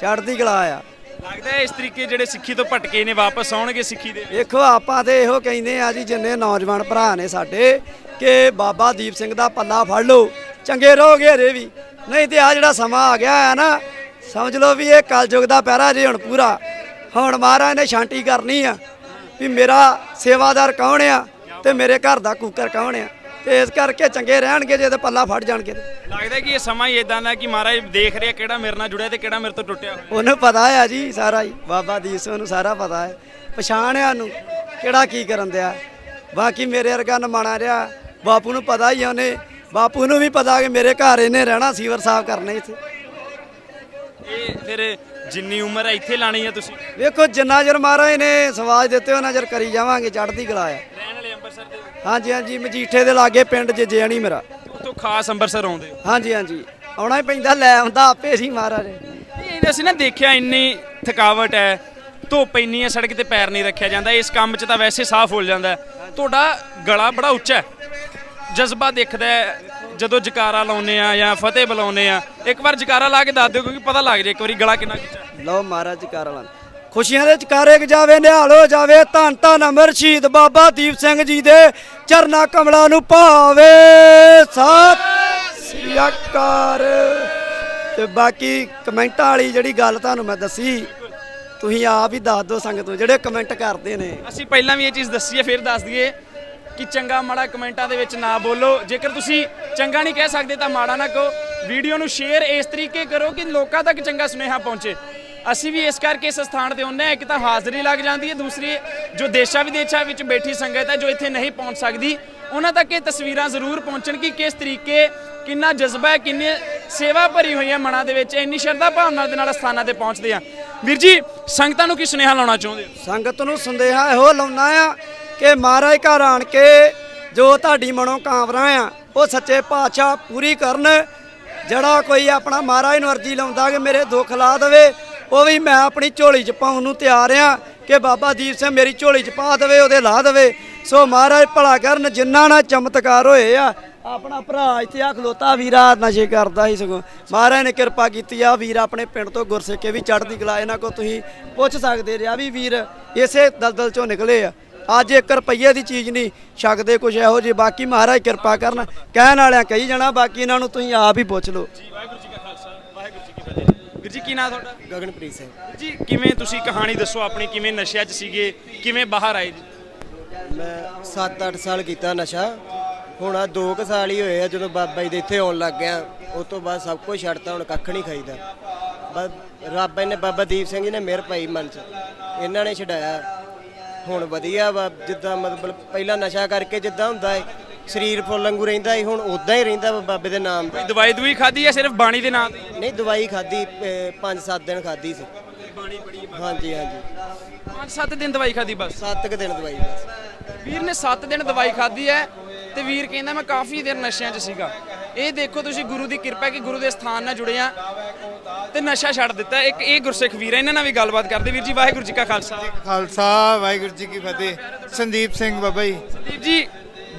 ਚੜ੍ਹਦੀ ਕਲਾ ਆ। ਲੱਗਦਾ ਇਸ ਤਰੀਕੇ ਜਿਹੜੇ ਸਿੱਖੀ ਤੋਂ ਭਟਕੇ ਨੇ ਵਾਪਸ ਆਉਣਗੇ ਸਿੱਖੀ ਦੇ। ਵੇਖੋ ਆਪਾਂ ਤੇ ਇਹੋ ਕਹਿੰਦੇ ਆ ਜੀ ਜਿੰਨੇ ਨੌਜਵਾਨ ਭਰਾ ਨੇ ਸਾਡੇ ਕਿ ਬਾਬਾ ਦੀਪ ਸਿੰਘ ਦਾ ਪੱਲਾ ਫੜ ਲਓ ਚੰਗੇ ਰਹੋਗੇ ਹਰੇ ਵੀ। ਨਹੀਂ ਤੇ ਆ ਜਿਹੜਾ ਸਮਾਂ ਆ ਗਿਆ ਹੈ ਨਾ ਸਮਝ ਲਓ ਵੀ ਇਹ ਕਲਯੁਗ ਦਾ ਪਹਿਰਾ ਜੇ ਹੁਣ ਪੂਰਾ। ਹੁਣ ਮਹਾਰਾਜ ਨੇ ਸ਼ਾਂਤੀ ਕਰਨੀ ਆ ਵੀ ਮੇਰਾ ਸੇਵਾਦਾਰ ਕੌਣ ਆ ਤੇ ਮੇਰੇ ਘਰ ਦਾ ਕੂਕਰ ਕੌਣ ਆ। ਤੇ ਇਸ ਕਰਕੇ ਚੰਗੇ ਰਹਿਣਗੇ ਜੇ ਤੇ ਪੱਲਾ ਫੜ ਜਾਣਗੇ। ਲੱਗਦਾ ਕਿ ਇਹ ਸਮਾਂ ਹੀ ਇਦਾਂ ਦਾ ਕਿ ਮਹਾਰਾਜ ਦੇਖ ਰਿਹਾ ਕਿਹੜਾ ਮੇਰੇ ਨਾਲ ਜੁੜਿਆ ਤੇ ਕਿਹੜਾ ਮੇਰੇ ਤੋਂ ਟੁੱਟਿਆ ਉਹਨੂੰ ਪਤਾ ਆ ਜੀ ਸਾਰਾ ਹੀ। ਬਾਬਾ ਦੀਪ ਸਿੰਘ ਨੂੰ ਸਾਰਾ ਪਤਾ ਹੈ। ਪਛਾਣ ਆ ਨੂੰ ਕਿਹੜਾ ਕੀ ਕਰਨ ਦਿਆ। ਬਾਕੀ ਮੇਰੇ ਵਰਗਾ ਨਮਾਣਾ ਰਿਹਾ। ਬਾਪੂ ਨੂੰ ਪਤਾ ਹੀ ਉਹਨੇ। ਬਾਪੂ ਨੂੰ ਵੀ ਪਤਾ ਕਿ ਮੇਰੇ ਘਰ ਇਹਨੇ ਰਹਿਣਾ ਸੀਵਰ ਸਾਫ਼ ਕਰਨੇ ਇੱਥੇ। ਇਹ ਫਿਰ ਜਿੰਨੀ ਉਮਰ ਹੈ ਇੱਥੇ ਲਾਣੀ ਹੈ ਤੁਸੀਂ? ਵੇਖੋ ਜਿੰਨਾ ਚਿਰ ਮਹਾਰਾਜ ਨੇ ਸਵਾਜ ਦਿੱਤੇ ਉਹਨਾਂ ਚਿਰ ਕਰੀ ਜਾਵਾਂਗੇ ਚੜ੍ਹਦੀ ਕਲਾ ਆ। ਰਹਿਣ ਵਾਲੇ ਅੰਮ੍ਰਿਤਸਰ ਦੇ ਹਾਂਜੀ ਹਾਂਜੀ ਮਜੀਠੇ ਦੇ ਲਾਗੇ ਪਿੰਡ ਜਜਿਆਣੀ ਮੇਰਾ। ਉੱਥੋਂ ਖਾਸ ਅੰਮ੍ਰਿਤਸਰ ਆਉਂਦੇ ਹੋ? ਹਾਂਜੀ ਹਾਂਜੀ। ਆਉਣਾ ਹੀ ਪੈਂਦਾ ਲੈ ਆਉਂਦਾ ਆਪੇ ਸੀ ਮਹਾਰਾਜ ਇਹ ਅਸੀਂ ਨਾ ਦੇਖਿਆ ਇੰਨੀ ਥਕਾਵਟ ਹੈ ਧੁੱਪ ਇੰਨੀ ਹੈ ਸੜਕ ਤੇ ਪੈਰ ਨਹੀਂ ਰੱਖਿਆ ਜਾਂਦਾ। ਇਸ ਕੰਮ 'ਚ ਤਾਂ ਵੈਸੇ ਸਾਫ਼ ਹੋ ਜਾਂਦਾ। ਤੁਹਾਡਾ ਗਲਾ ਬੜਾ ਉੱਚਾ ਹੈ। ਜਜ਼ਬਾ ਦਿਖਦਾ ਹੈ ਜਦੋਂ ਜਕਾਰਾ ਲਾਉਨੇ ਆ ਜਾਂ ਫਤਿਹ ਬੁਲਾਉਨੇ ਆ ਇੱਕ ਵਾਰ ਜਕਾਰਾ ਲਾ ਕੇ ਦੱਸ ਦਿਓ ਕਿਉਂਕਿ ਪਤਾ ਲੱਗ ਜੇ ਇੱਕ ਵਾਰੀ ਗਲਾ ਕਿੰਨਾ ਹੈ ਲਓ ਮਹਾਰਾਜ ਕਰ ਲਾਂ ਖੁਸ਼ੀਆਂ ਦੇ ਚਕਾਰੇ ਕ ਜਾਵੇ ਨਿਹਾਲ ਹੋ ਜਾਵੇ ਧੰਨ ਧੰਨ ਅਮਰ ਸ਼ਹੀਦ ਬਾਬਾ ਦੀਪ ਸਿੰਘ ਜੀ ਦੇ ਚਰਨਾ ਕਮਲਾਂ ਨੂੰ ਭਾਵੇ। ਸਤਿ ਸ੍ਰੀ ਅਕਾਲ। ਤੇ ਬਾਕੀ ਕਮੈਂਟਾਂ ਵਾਲੀ ਜਿਹੜੀ ਗੱਲ ਤੁਹਾਨੂੰ ਮੈਂ ਦੱਸੀ ਤੁਸੀਂ ਆਪ ਹੀ ਦੱਸ ਦਿਓ ਸੰਗਤ ਨੂੰ ਜਿਹੜੇ ਕਮੈਂਟ ਕਰਦੇ ਨੇ। ਅਸੀਂ ਪਹਿਲਾਂ ਵੀ ਇਹ ਚੀਜ਼ ਦੱਸੀ ਹੈ ਫਿਰ ਦੱਸ ਦਈਏ ਕਿ ਚੰਗਾ ਮਾੜਾ ਕਮੈਂਟਾਂ ਦੇ ਵਿੱਚ ਨਾ ਬੋਲੋ। ਜੇਕਰ ਤੁਸੀਂ ਚੰਗਾ ਨਹੀਂ ਕਹਿ ਸਕਦੇ ਤਾਂ ਮਾੜਾ ਨਾ ਕਹੋ। ਵੀਡੀਓ ਨੂੰ ਸ਼ੇਅਰ ਇਸ ਤਰੀਕੇ ਕਰੋ ਕਿ ਲੋਕਾਂ ਤੱਕ ਚੰਗਾ ਸੁਨੇਹਾ ਪਹੁੰਚੇ। ਅਸੀਂ ਵੀ ਇਸ ਕਰਕੇ ਇਸ ਸਥਾਨ ਤੇ ਹੁੰਨੇ ਆ ਇੱਕ ਤਾਂ ਹਾਜ਼ਰੀ ਲੱਗ ਜਾਂਦੀ ਹੈ। ਦੂਸਰੀ, ਜੋ ਦੇਸ਼ਾਂ ਵਿਦੇਸ਼ਾਂ ਵਿੱਚ ਬੈਠੀ ਸੰਗਤ ਹੈ, ਜੋ ਇੱਥੇ ਨਹੀਂ ਪਹੁੰਚ ਸਕਦੀ, ਉਹਨਾਂ ਤੱਕ ਇਹ ਤਸਵੀਰਾਂ ਜ਼ਰੂਰ ਪਹੁੰਚਣ ਕਿ ਕਿਸ ਤਰੀਕੇ ਕਿੰਨਾ ਜਜ਼ਬਾ ਹੈ, ਕਿੰਨੀ ਸੇਵਾ ਭਰੀ ਹੋਈ ਹੈ ਮਨਾਂ ਦੇ ਵਿੱਚ। ਇੰਨੀ ਸ਼ਰਧਾ ਭਾਵਨਾ ਦੇ ਨਾਲ ਸਥਾਨਾਂ ਤੇ ਪਹੁੰਚਦੇ ਆ ਵੀਰ ਜੀ, ਸੰਗਤਾਂ ਨੂੰ ਕੀ ਸੁਨੇਹਾ ਲਾਉਣਾ ਚਾਹੁੰਦੇ ਹੋ? ਸੰਗਤ ਨੂੰ ਸੰਦੇਹਾ ਇਹੋ ਲਾਉਣਾ ਆ ਕਿ ਮਹਾਰਾਜ ਘਰ ਆਣ ਕੇ ਜੋ ਤੁਹਾਡੀ ਮਨੋਕਾਮਨਾ ਆ, ਉਹ ਸੱਚੇ ਪਾਤਸ਼ਾਹ ਪੂਰੀ ਕਰਨ। ਜਿਹੜਾ ਕੋਈ ਆਪਣਾ ਮਹਾਰਾਜ ਨੂੰ ਅਰਜੀ ਲਾਉਂਦਾ ਕਿ ਮੇਰੇ ਦੁੱਖ ਲਾ ਦੇਵੇ, ਉਹ ਵੀ ਮੈਂ ਆਪਣੀ ਝੋਲੀ 'ਚ ਪਾਉਣ ਨੂੰ ਤਿਆਰ ਆ ਕਿ ਬਾਬਾ ਦੀਪ ਸਿੰਘ ਮੇਰੀ ਝੋਲੀ 'ਚ ਪਾ ਦੇਵੇ, ਉਹਦੇ ਲਾ ਦੇਵੇ। ਸੋ ਮਹਾਰਾਜ ਭਲਾ ਕਰਨ, ਜਿੰਨਾ ਨਾਲ ਚਮਤਕਾਰ ਹੋਏ ਆ, ਆਪਣਾ ਭਰਾ ਇੱਥੇ ਆ, ਖਲੋਤਾ ਵੀਰਾ ਨਸ਼ੇ ਕਰਦਾ ਸੀ ਸਗੋਂ। ਮਹਾਰਾਜ ਨੇ ਕਿਰਪਾ ਕੀਤੀ ਆ, ਵੀਰ ਆਪਣੇ ਪਿੰਡ ਤੋਂ ਗੁਰਸਿੱਕੇ ਵੀ ਚੜ੍ਹਦੀ ਕਲਾ, ਇਹਨਾਂ ਕੋ ਤੁਸੀਂ ਪੁੱਛ ਸਕਦੇ ਰਿਆ ਵੀ ਵੀਰ, ਇਸੇ ਦਲਦਲ ਚੋਂ ਨਿਕਲੇ ਆ। ਅੱਜ 1 ਰੁਪਈਏ ਦੀ ਚੀਜ਼ ਨਹੀਂ ਛਕਦੇ ਕੁਛ ਇਹੋ ਜਿਹੇ। ਬਾਕੀ ਮਹਾਰਾਜ ਕਿਰਪਾ ਕਰਨ ਕਹਿਣ ਵਾਲਿਆਂ ਕਹੀ ਜਾਣਾ ਬਾਕੀ ਇਹਨਾਂ ਨੂੰ ਤੁਸੀਂ ਆਪ ਹੀ ਪੁੱਛ ਲਓ। ਵਾਹਿਗੁਰੂ ਜੀ ਕਾ ਖਾਲਸਾ ਵਾਹਿਗੁਰੂ ਜੀ ਕੀ ਫਤਿਹ। ਵੀਰ ਜੀ ਕੀ ਨਾਮ ਤੁਹਾਡਾ? ਗਗਨਪ੍ਰੀਤ ਸਿੰਘ। ਜੀ ਕਿਵੇਂ ਤੁਸੀਂ ਕਹਾਣੀ ਦੱਸੋ ਆਪਣੀ ਕਿਵੇਂ ਨਸ਼ਿਆਂ 'ਚ ਸੀਗੇ ਕਿਵੇਂ ਬਾਹਰ ਆਏ ਜੀ? ਮੈਂ 7-8 ਸਾਲ ਕੀਤਾ ਨਸ਼ਾ। ਹੁਣ ਆ 2 ਕੁ ਸਾਲ ਹੀ ਹੋਏ ਆ ਜਦੋਂ ਬਾਬਾ ਜੀ ਦੇ ਇੱਥੇ ਆਉਣ ਲੱਗ ਗਿਆ। ਉਸ ਤੋਂ ਬਾਅਦ ਸਭ ਕੁਝ ਛੱਡਤਾ ਹੁਣ ਕੱਖ ਨਹੀਂ ਖਾਈਦਾ। ਬਸ ਰੱਬ ਨੇ ਬਾਬਾ ਦੀਪ ਸਿੰਘ ਜੀ ਨੇ ਮਿਹਰ ਪਾਈ ਮਨ 'ਚ। ਇਹਨਾਂ ਨੇ ਛਡਾਇਆ। ਹੁਣ ਵਧੀਆ ਵਾ ਜਿੱਦਾਂ ਮਤਲਬ ਪਹਿਲਾਂ ਨਸ਼ਾ ਕਰਕੇ ਜਿੱਦਾਂ ਹੁੰਦਾ ਏ ਸਰੀਰ ਫੁੱਲ ਵਾਂਗੂ ਰਹਿੰਦਾ ਏ ਹੁਣ ਉਦਾਂ ਹੀ ਰਹਿੰਦਾ ਵਾ ਬਾਬੇ ਦੇ ਨਾਮ ਕੋਈ ਦਵਾਈ ਦੂਈ ਖਾਧੀ ਹੈ ਸਿਰਫ ਬਾਣੀ ਦੇ ਨਾਂ ਤੇ? ਨਹੀਂ ਦਵਾਈ ਖਾਦੀ 5-7 ਦਿਨ ਖਾਦੀ ਸੀ। ਹਾਂਜੀ ਹਾਂਜੀ। ਪੰਜ ਸੱਤ ਦਿਨ ਦਵਾਈ ਖਾਧੀ ਬਸ? 7 ਕੁ ਦਿਨ ਦਵਾਈ ਬਸ। ਵੀਰ ਨੇ 7 ਦਿਨ ਦਵਾਈ ਖਾਧੀ ਹੈ ਤੇ ਵੀਰ ਕਹਿੰਦਾ ਮੈਂ ਕਾਫੀ ਦੇਰ ਨਸ਼ਿਆਂ 'ਚ ਸੀਗਾ। ਇਹ ਦੇਖੋ ਤੁਸੀਂ ਗੁਰੂ ਦੀ ਕਿਰਪਾ ਕਿ ਗੁਰੂ ਦੇ ਸਥਾਨ ਨਾਲ ਜੁੜੇ ਆ ਤੇ ਨਸ਼ਾ ਛੱਡ ਦਿੱਤਾ। ਇੱਕ ਇਹ ਗੁਰਸਿੱਖ ਵੀਰ ਹੈ ਇਹਨਾਂ ਨਾਲ ਵੀ ਗੱਲਬਾਤ ਕਰਦੇ। ਵੀਰ ਜੀ ਵਾਹਿਗੁਰੂ ਜੀ ਕਾ ਖਾਲਸਾ। ਖਾਲਸਾ ਵਾਹਿਗੁਰੂ ਜੀ ਕੀ ਫਤਿਹ। ਸੰਦੀਪ ਸਿੰਘ ਬਾਬਾ ਜੀ। ਸੰਦੀਪ ਜੀ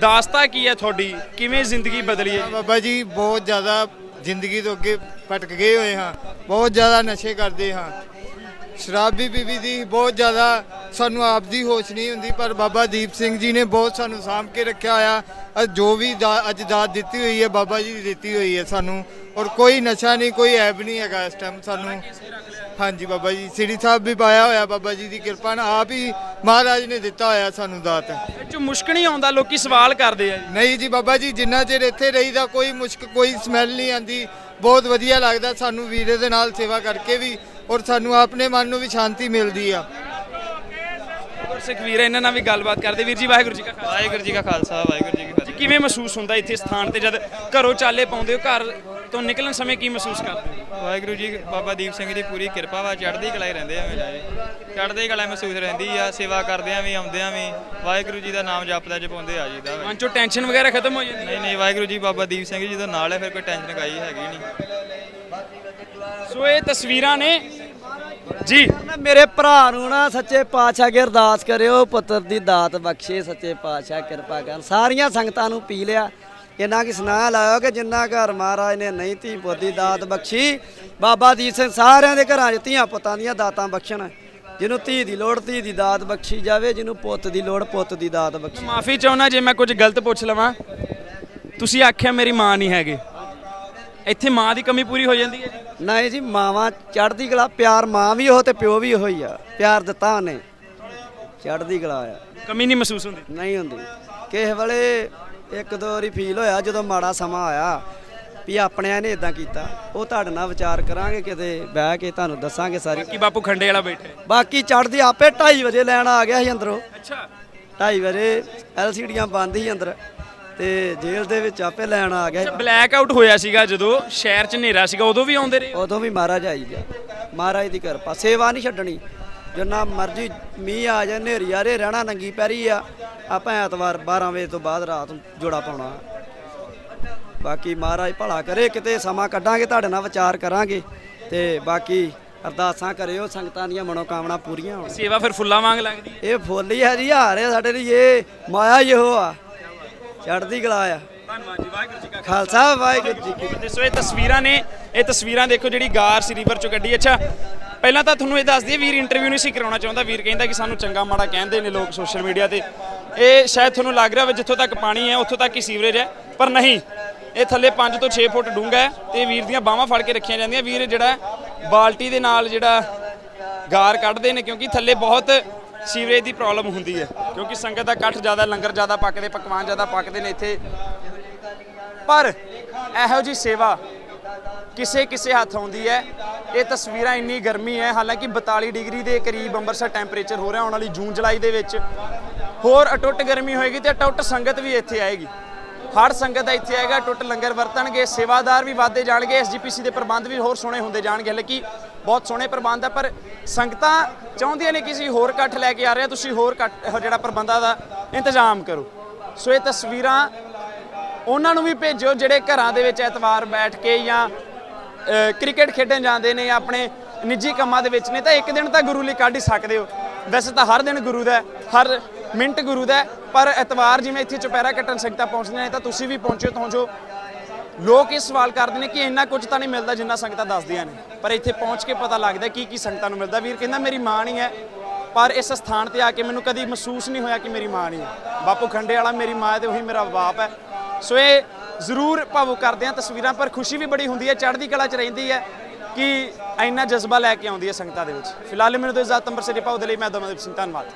ਦਾਸਤਾ ਕੀ ਹੈ ਤੁਹਾਡੀ? ਕਿਵੇਂ ਜ਼ਿੰਦਗੀ ਬਦਲੀ ਹੈ ਬਾਬਾ ਜੀ ਬਹੁਤ ਜ਼ਿਆਦਾ ਜ਼ਿੰਦਗੀ ਤੋਂ ਅੱਗੇ ਭਟਕ ਗਏ ਹੋਏ ਹਾਂ। ਬਹੁਤ ਜ਼ਿਆਦਾ ਨਸ਼ੇ ਕਰਦੇ ਹਾਂ। ਸ਼ਰਾਬ ਵੀ ਪੀਵੀ ਦੀ ਬਹੁਤ ਜ਼ਿਆਦਾ ਸਾਨੂੰ ਆਪ ਦੀ ਹੋਸ਼ ਨਹੀਂ ਹੁੰਦੀ ਪਰ ਬਾਬਾ ਦੀਪ ਸਿੰਘ ਜੀ ਨੇ ਬਹੁਤ ਸਾਨੂੰ ਸਾਂਭ ਕੇ ਰੱਖਿਆ ਅੱਜ ਜੋ ਵੀ ਅੱਜ ਦਾਤ ਦਿੱਤੀ ਹੋਈ ਹੈ ਬਾਬਾ ਜੀ ਦੀ ਦਿੱਤੀ ਹੋਈ ਹੈ ਸਾਨੂੰ। ਔਰ ਕੋਈ ਨਸ਼ਾ ਨਹੀਂ ਕੋਈ ਐਬ ਨਹੀਂ ਹੈਗਾ ਇਸ ਟਾਈਮ ਸਾਨੂੰ। ਹਾਂਜੀ ਬਾਬਾ ਜੀ ਸ੍ਰੀ ਸਾਹਿਬ ਵੀ ਪਾਇਆ ਹੋਇਆ ਬਾਬਾ ਜੀ ਦੀ ਕਿਰਪਾ ਨਾਲ ਆਪ ਹੀ ਮਹਾਰਾਜ ਨੇ ਦਿੱਤਾ ਹੋਇਆ ਸਾਨੂੰ ਦਾਤ। ਇਹ 'ਚ ਮੁਸ਼ਕ ਨਹੀਂ ਆਉਂਦਾ ਲੋਕੀ ਸਵਾਲ ਕਰਦੇ ਆ ਜੀ। ਨਹੀਂ ਜੀ ਬਾਬਾ ਜੀ ਜਿੰਨਾ ਚਿਰ ਇੱਥੇ ਰਹੀਦਾ ਕੋਈ ਮੁਸ਼ਕ ਕੋਈ ਸਮੈਲ ਨਹੀਂ ਆਂਦੀ ਬਹੁਤ ਵਧੀਆ ਲੱਗਦਾ ਸਾਨੂੰ ਵੀਰੇ ਦੇ ਨਾਲ ਸੇਵਾ ਕਰਕੇ ਵੀ ਔਰ ਸਾਨੂੰ ਆਪਣੇ ਮਨ ਨੂੰ ਵੀ ਸ਼ਾਂਤੀ ਮਿਲਦੀ ਆ। ਦਰਸ਼ਕ ਵੀਰ ਇਹਨਾਂ ਨਾਲ ਵੀ ਗੱਲਬਾਤ ਕਰਦੇ। ਵੀਰ ਜੀ ਵਾਹਿਗੁਰੂ ਜੀ ਕਾ ਖਾਲਸਾ। ਵਾਹਿਗੁਰੂ ਜੀ ਕਾ ਖਾਲਸਾ ਵਾਹਿਗੁਰੂ ਜੀ ਕੀ ਫਤਿਹ। ਕਿਵੇਂ ਮਹਿਸੂਸ ਹੁੰਦਾ ਇੱਥੇ ਸਥਾਨ ਤੇ ਜਦ ਘਰੋਂ ਚਾਲੇ ਪਾਉਂਦੇ ਹੋ ਘਰ ਤੋਂ ਨਿਕਲਣ ਸਮੇਂ ਕੀ ਮਹਿਸੂਸ ਕਰਦੇ ਹੋ? ਵਾਹਿਗੁਰੂ ਜੀ ਬਾਬਾ ਦੀਪ ਸਿੰਘ ਦੀ ਪੂਰੀ ਕਿਰਪਾ ਵਾ ਚੜ੍ਹਦੀ ਕਲਾ ਹੀ ਰਹਿੰਦੇ ਆ ਹਮੇਸ਼ਾ ਜੀ। ਚੜ੍ਹਦੀ ਕਲਾ ਮਹਿਸੂਸ ਰਹਿੰਦੀ ਆ ਸੇਵਾ ਕਰਦਿਆਂ ਵੀ ਆਉਂਦਿਆਂ ਵੀ। ਵਾਹਿਗੁਰੂ ਜੀ ਦਾ ਨਾਮ ਜਪਦਾ ਜਪਾਉਂਦੇ ਆ ਜੀਦਾ ਵਾ। ਮਨ ਚੋਂ ਟੈਨਸ਼ਨ ਵਗੈਰਾ ਖਤਮ ਹੋ ਜਾਂਦੀ ਨਹੀਂ ਨਹੀਂ ਵਾਹਿਗੁਰੂ ਜੀ ਬਾਬਾ ਦੀਪ ਸਿੰਘ ਜੀ ਦਾ ਨਾਲ ਹੈ ਫਿਰ ਕੋਈ ਟੈਨਸ਼ਨ ਕਾਈ ਹੈਗੀ ਨਹੀਂ। ਸੋ ਇਹ ਤਸਵੀਰਾਂ ਨੇ ਜੀ। ਨਾ ਮੇਰੇ ਭਰਾ ਨੂੰ ਨਾ ਸੱਚੇ ਪਾਤਸ਼ਾਹ ਅੱਗੇ ਅਰਦਾਸ ਕਰਿਓ ਪੁੱਤਰ ਦੀ ਦਾਤ ਬਖਸ਼ੇ ਸੱਚੇ ਪਾਤਸ਼ਾਹ ਕਿਰਪਾ ਕਰ ਸਾਰੀਆਂ ਸੰਗਤਾਂ ਨੂੰ ਪੀ ਲਿਆ। ਇਹਨਾਂ ਕੀ ਸੁਨਾਹ ਲਾਇਓ ਕਿ ਜਿੰਨਾ ਘਰ ਮਹਾਰਾਜ ਨੇ ਨਹੀਂ ਧੀ ਪੁੱਤ ਦਾਤ ਬਖਸ਼ੀ ਬਾਬਾ ਦੀਪ ਸਿੰਘ ਸਾਰਿਆਂ ਦੇ ਘਰਾਂ 'ਚ ਧੀਆਂ ਪੁੱਤਾਂ ਦੀਆਂ ਦਾਤਾਂ ਬਖਸ਼ਣ। ਜਿਹਨੂੰ ਧੀ ਦੀ ਲੋੜ ਧੀ ਦੀ ਦਾਤ ਬਖਸ਼ੀ ਜਾਵੇ ਜਿਹਨੂੰ ਪੁੱਤ ਦੀ ਲੋੜ ਪੁੱਤ ਦੀ ਦਾਤ ਬਖਸ਼ੀ ਮਾਫੀ ਚਾਹੁੰਦਾ ਜੇ ਮੈਂ ਕੁਝ ਗਲਤ ਪੁੱਛ ਲਵਾਂ। ਤੁਸੀਂ ਆਖਿਆ ਮੇਰੀ ਮਾਂ ਨਹੀਂ ਹੈਗੇ। ਇੱਥੇ ਮਾਂ ਦੀ ਕਮੀ ਪੂਰੀ ਹੋ ਜਾਂਦੀ ਹੈ ਜੀ। ਨਹੀਂ ਜੀ ਮਾਵਾਂ ਚੜ੍ਹਦੀ ਕਲਾ ਪਿਆਰ ਮਾਂ ਵੀ ਉਹ ਤੇ ਪਿਓ ਵੀ ਉਹੀ ਆ। ਪਿਆਰ ਦਿੱਤਾ ਉਹਨੇ। ਚੜ੍ਹਦੀ ਕਲਾ ਆ। ਕਮੀ ਨਹੀਂ ਮਹਿਸੂਸ ਹੁੰਦੀ? ਨਹੀਂ ਹੁੰਦੀ। ਕਿਸੇ ਵੇਲੇ ਇੱਕ ਦੋ ਵਾਰੀ ਫੀਲ ਹੋਇਆ ਜਦੋਂ ਮਾੜਾ ਸਮਾਂ ਆਇਆ ਵੀ ਆਪਣਿਆਂ ਨੇ ਇਦਾਂ ਕੀਤਾ ਉਹ ਤੁਹਾਡੇ ਨਾਲ ਵਿਚਾਰ ਕਰਾਂਗੇ ਕਿਤੇ ਬਹਿ ਕੇ ਤੁਹਾਨੂੰ ਦੱਸਾਂਗੇ ਸਾਰੀ। ਕਿ ਬਾਪੂ ਖੰਡੇ ਵਾਲਾ ਬੈਠਾ ਹੈ। ਬਾਕੀ ਚੜ੍ਹਦੀ ਆਪੇ 2:30 ਵਜੇ ਲੈਣ ਆ ਗਿਆ ਸੀ ਅੰਦਰੋਂ। ਅੱਛਾ। 2:30 ਵਜੇ ਐਲਸੀਡੀਆਂ ਬੰਦ ਸੀ ਅੰਦਰ। ਤੇ ਜੇਲ੍ਹ ਦੇ ਵਿੱਚ ਆਪੇ ਲੈਣ ਆ ਗਿਆ। ਬਲੈਕ ਆਊਟ ਹੋਇਆ ਸੀਗਾ ਜਦੋਂ ਸ਼ਹਿਰ 'ਚ ਹਨੇਰਾ ਸੀਗਾ ਉਦੋਂ ਵੀ ਆਉਂਦੇ ਰਹੇ ਉਦੋਂ ਵੀ ਮਹਾਰਾਜ ਆਈ ਗਿਆ ਮਹਾਰਾਜ ਦੀ ਕਿਰਪਾ ਸੇਵਾ ਨਹੀਂ ਛੱਡਣੀ। ਜਿੰਨਾ ਮਰਜ਼ੀ ਮੀਂਹ ਆ ਜਾਏ ਹਨੇਰੀ ਆ ਰੇ ਰਹਿਣਾ ਨੰਗੀ ਪੈਰੀ ਆ। ਆਪਾਂ ਐਤਵਾਰ 12 ਵਜੇ ਤੋਂ ਬਾਅਦ ਰਾਤ ਨੂੰ ਜੋੜਾ ਪਾਉਣਾ। ਬਾਕੀ ਮਹਾਰਾਜ ਭਲਾ ਕਰੇ ਕਿਤੇ ਸਮਾਂ ਕੱਢਾਂਗੇ ਤੁਹਾਡੇ ਨਾਲ ਵਿਚਾਰ ਕਰਾਂਗੇ। ਤੇ ਬਾਕੀ ਅਰਦਾਸਾਂ ਕਰਿਓ ਸੰਗਤਾਂ ਦੀਆਂ ਮਨੋਕਾਮਨਾ ਪੂਰੀਆਂ ਹੋਣ। ਸੇਵਾ ਫਿਰ ਫੁੱਲਾਂ ਵਾਂਗ ਲੱਗਦੀ ਹੈ? ਇਹ ਫੁੱਲ ਹੀ ਹੈ ਜੀ ਹਾਰ ਹੈ ਸਾਡੇ ਲਈ ਇਹ ਮਾਇਆ ਹੀ ਉਹ ਆ। ਚੜ੍ਹਦੀ ਕਲਾ ਆ। ਧੰਨਵਾਦ ਜੀ ਵਾਹਿਗੁਰੂ ਜੀ ਕਾ ਖਾਲਸਾ। ਵਾਹਿਗੁਰੂ ਜੀ ਕੀ ਤੇ ਸੋ ਇਹ ਤਸਵੀਰਾਂ ਨੇ ਇਹ ਤਸਵੀਰਾਂ ਦੇਖੋ ਜਿਹੜੀ ਗਾਰ ਸੀ ਰਿਵਰ ਚੋਂ ਕੱਢੀ। ਅੱਛਾ ਪਹਿਲਾਂ ਤਾਂ ਤੁਹਾਨੂੰ ਇਹ ਦੱਸ ਦਈਏ ਵੀਰ ਇੰਟਰਵਿਊ ਨਹੀਂ ਸੀ ਕਰਾਉਣਾ ਚਾਹੁੰਦਾ। ਵੀਰ ਕਹਿੰਦਾ ਕਿ ਸਾਨੂੰ ਚੰਗਾ ਮਾੜਾ ਕਹਿੰਦੇ ਨੇ ਲੋਕ ਸੋਸ਼ਲ ਮੀਡੀਆ ਤੇ। ਇਹ ਸ਼ਾਇਦ ਤੁਹਾਨੂੰ ਲੱਗ ਰਿਹਾ ਹੋਵੇ ਜਿੱਥੋਂ ਤੱਕ ਪਾਣੀ ਹੈ ਉੱਥੋਂ ਤੱਕ ਹੀ ਸੀਵਰੇਜ ਹੈ। ਪਰ ਨਹੀਂ ਇਹ ਥੱਲੇ 5 ਤੋਂ 6 ਫੁੱਟ ਡੂੰਘਾ ਹੈ ਤੇ ਵੀਰ ਦੀਆਂ ਬਾਹਾਂ ਫੜ ਕੇ ਰੱਖੀਆਂ ਜਾਂਦੀਆਂ। ਵੀਰ ਜਿਹੜਾ ਬਾਲਟੀ ਦੇ ਨਾਲ ਜਿਹੜਾ ਗਾਰ ਕੱਢਦੇ ਨੇ ਕਿਉਂਕਿ ਥੱਲੇ ਬਹੁਤ ਸੀਵਰੇਜ ਦੀ ਪ੍ਰੋਬਲਮ ਹੁੰਦੀ ਹੈ, ਕਿਉਂਕਿ ਸੰਗਤ ਦਾ ਇਕੱਠ ਜ਼ਿਆਦਾ, ਲੰਗਰ ਜ਼ਿਆਦਾ ਪੱਕਦੇ, ਪਕਵਾਨ ਜ਼ਿਆਦਾ ਪੱਕਦੇ ਨੇ ਇੱਥੇ। ਪਰ ਇਹੋ ਜੀ ਸੇਵਾ ਕਿਸੇ ਕਿਸੇ ਹੱਥ ਆਉਂਦੀ ਹੈ। ਇਹ ਤਸਵੀਰਾਂ ਇੰਨੀ ਗਰਮੀ ਹੈ, ਹਾਲਾਂਕਿ 42 ਡਿਗਰੀ ਦੇ ਕਰੀਬ ਅੰਮ੍ਰਿਤਸਰ ਟੈਂਪਰੇਚਰ ਹੋ ਰਿਹਾ ਆਉਣ ਵਾਲੀ ਜੂਨ, ਜੁਲਾਈ ਦੇ ਵਿੱਚ। ਹੋਰ ਅਟੁੱਟ ਗਰਮੀ ਹੋਏਗੀ ਤੇ ਅਟੁੱਟ ਸੰਗਤ ਵੀ ਇੱਥੇ ਆਏਗੀ। ਹਰ ਸੰਗਤ ਦਾ ਇੱਥੇ ਆਏਗਾ ਟੁੱਟ ਲੰਗਰ ਵਰਤਣਗੇ, ਸੇਵਾਦਾਰ ਵੀ ਵੱਧਦੇ ਜਾਣਗੇ, ਐਸਜੀਪੀਸੀ ਦੇ ਪ੍ਰਬੰਧ ਵੀ ਹੋਰ ਸੋਹਣੇ ਹੁੰਦੇ ਜਾਣਗੇ। ਹਾਲਾਂਕਿ ਬਹੁਤ ਸੋਹਣੇ ਪ੍ਰਬੰਧ ਹੈ ਪਰ ਸੰਗਤਾਂ ਚਾਹੁੰਦੀਆਂ ਨੇ ਕਿ ਅਸੀਂ ਹੋਰ ਇਕੱਠ ਲੈ ਕੇ ਆ ਰਹੇ ਹਾਂ, ਤੁਸੀਂ ਹੋਰ ਇਕੱਠ ਜਿਹੜਾ ਪ੍ਰਬੰਧਾਂ ਦਾ ਇੰਤਜ਼ਾਮ ਕਰੋ। ਸੋ ਇਹ ਤਸਵੀਰਾਂ ਉਹਨਾਂ ਨੂੰ ਵੀ ਭੇਜੋ ਜਿਹੜੇ ਘਰਾਂ ਦੇ ਵਿੱਚ ਐਤਵਾਰ ਬੈਠ ਕੇ ਜਾਂ ਕ੍ਰਿਕਟ ਖੇਡਣ ਜਾਂਦੇ ਨੇ ਆਪਣੇ ਨਿੱਜੀ ਕੰਮਾਂ ਦੇ ਵਿੱਚ ਨੇ, ਤਾਂ ਇੱਕ ਦਿਨ ਤਾਂ ਗੁਰੂ ਲਈ ਕੱਢ ਹੀ ਸਕਦੇ ਹੋ। ਵੈਸੇ ਤਾਂ ਹਰ ਦਿਨ ਗੁਰੂ ਦਾ ਹਰ ਮਿੰਟ ਗੁਰੂ ਦਾ ਪਰ ਐਤਵਾਰ ਜਿਵੇਂ ਇੱਥੇ ਚੁਪਹਿਰਾ ਕੱਟਣ ਸੰਗਤਾਂ ਪਹੁੰਚਦੀਆਂ ਨੇ, ਤਾਂ ਤੁਸੀਂ ਵੀ ਪਹੁੰਚੋ, ਤਾਂ ਜੋ ਲੋਕ ਇਹ ਸਵਾਲ ਕਰਦੇ ਨੇ ਕਿ ਇੰਨਾ ਕੁਝ ਤਾਂ ਨਹੀਂ ਮਿਲਦਾ ਜਿੰਨਾ ਸੰਗਤਾਂ ਦੱਸਦੀਆਂ ਨੇ। ਪਰ ਇੱਥੇ ਪਹੁੰਚ ਕੇ ਪਤਾ ਲੱਗਦਾ ਕੀ ਕੀ ਸੰਗਤਾਂ ਨੂੰ ਮਿਲਦਾ। ਵੀਰ ਕਹਿੰਦਾ ਮੇਰੀ ਮਾਂ ਨਹੀਂ ਹੈ, ਪਰ ਇਸ ਸਥਾਨ ਤੇ ਆ ਕੇ ਮੈਨੂੰ ਕਦੀ ਮਹਿਸੂਸ ਨਹੀਂ ਹੋਇਆ ਕਿ ਮੇਰੀ ਮਾਂ ਨਹੀਂ ਹੈ। ਬਾਪੂ ਖੰਡੇ ਵਾਲਾ ਮੇਰੀ ਮਾਂ ਹੈ ਤੇ ਉਹੀ ਮੇਰਾ ਬਾਪ ਹੈ। ਸੋ ਇਹ ਜ਼ਰੂਰ ਭਾਵੁਕ ਕਰਦੇ ਆ ਤਸਵੀਰਾਂ, ਪਰ ਖੁਸ਼ੀ ਵੀ ਬੜੀ ਹੁੰਦੀ ਹੈ, ਚੜ੍ਹਦੀ ਕਲਾ 'ਚ ਰਹਿੰਦੀ ਹੈ ਕਿ ਇੰਨਾ ਜਜ਼ਬਾ ਲੈ ਕੇ ਆਉਂਦੀ ਹੈ ਸੰਗਤਾਂ ਦੇ ਵਿੱਚ। ਫਿਲਹਾਲ ਮੈਨੂੰ ਤਾਂ ਇਜਾਜ਼ਤ ਅੰਮ੍ਰਿਤਸਰ ਦੇ ਭਾਉ ਦੇ ਲਈ ਮੈਂ ਦਮਨਦੀਪ ਸਿੰਘ ਧੰਨਵਾਦ।